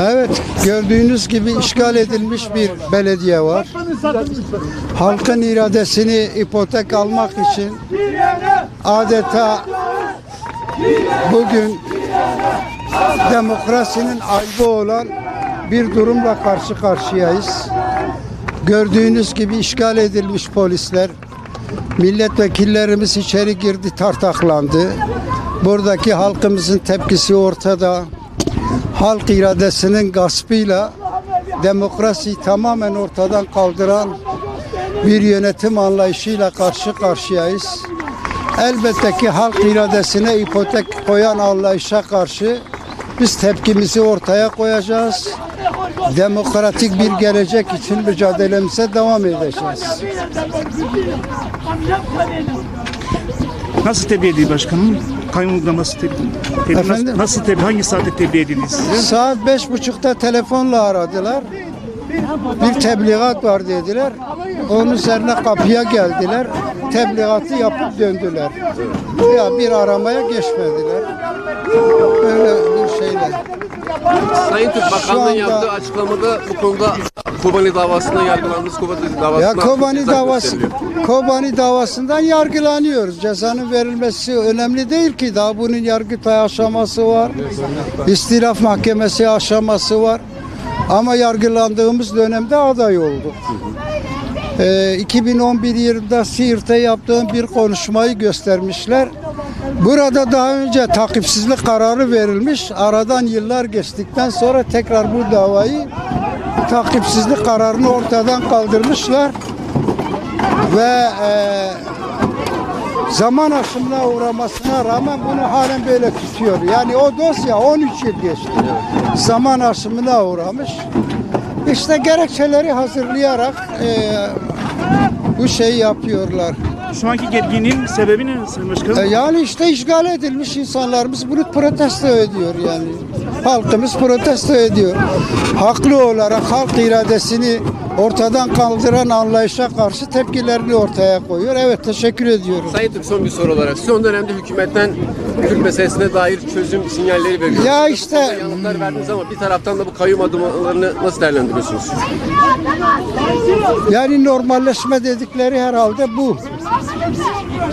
Evet, gördüğünüz gibi işgal edilmiş bir belediye var. Halkın iradesini ipotek almak için adeta bugün demokrasinin ayıbı olan bir durumla karşı karşıyayız. Gördüğünüz gibi işgal edilmiş polisler, milletvekillerimiz içeri girdi, tartaklandı. Buradaki halkımızın tepkisi ortada. Halk iradesinin gaspıyla demokrasiyi tamamen ortadan kaldıran bir yönetim anlayışıyla karşı karşıyayız. Elbette ki halk iradesine ipotek koyan anlayışa karşı biz tepkimizi ortaya koyacağız. Demokratik bir gelecek için mücadelemize devam edeceğiz. Nasıl tebliğ edildi başkanım? Kayyumlukla nasıl tebliğ, tebliğ Efendim? nasıl, tebliğ, hangi saatte tebliğ edildi size? Saat beş buçukta telefonla aradılar. Bir tebligat var dediler. Onun üzerine kapıya geldiler. Tebligatı yapıp döndüler. Ya bir aramaya geçmediler. Böyle. Sayın Türk Bakanlığı'nın anda- yaptığı açıklamada bu konuda Kobani davasında yargılandığınız Kobani davasına Ya Kobani davası. Kobani davasından yargılanıyoruz. Cezanın verilmesi önemli değil ki. Daha bunun yargıtay aşaması var. İstilaf mahkemesi aşaması var. Ama yargılandığımız dönemde aday olduk. Ee, 2011 yılında Siirt'te yaptığım bir konuşmayı göstermişler. Burada daha önce takipsizlik kararı verilmiş. Aradan yıllar geçtikten sonra tekrar bu davayı takipsizlik kararını ortadan kaldırmışlar ve e, zaman aşımına uğramasına rağmen bunu halen böyle tutuyor. Yani o dosya 13 yıl geçti. Zaman aşımına uğramış. İşte gerekçeleri hazırlayarak e, bu şeyi yapıyorlar. Şu anki gerginliğin sebebi ne Sayın Başkanım? E, yani işte işgal edilmiş insanlarımız bunu protesto ediyor yani. Halkımız protesto ediyor. Haklı olarak halk iradesini ortadan kaldıran anlayışa karşı tepkilerini ortaya koyuyor. Evet teşekkür ediyorum. Sayın Türk son bir soru olarak son dönemde hükümetten Kürt meselesine dair çözüm sinyalleri veriyor. Ya işte- yanıtlar verdiniz ama bir taraftan da bu kayyum adımlarını nasıl değerlendiriyorsunuz? Yani normalleşme dedikleri herhalde bu.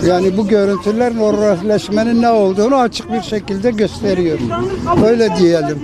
Yani bu görüntüler normalleşmenin ne olduğunu açık bir şekilde gösteriyor. Öyle diyelim.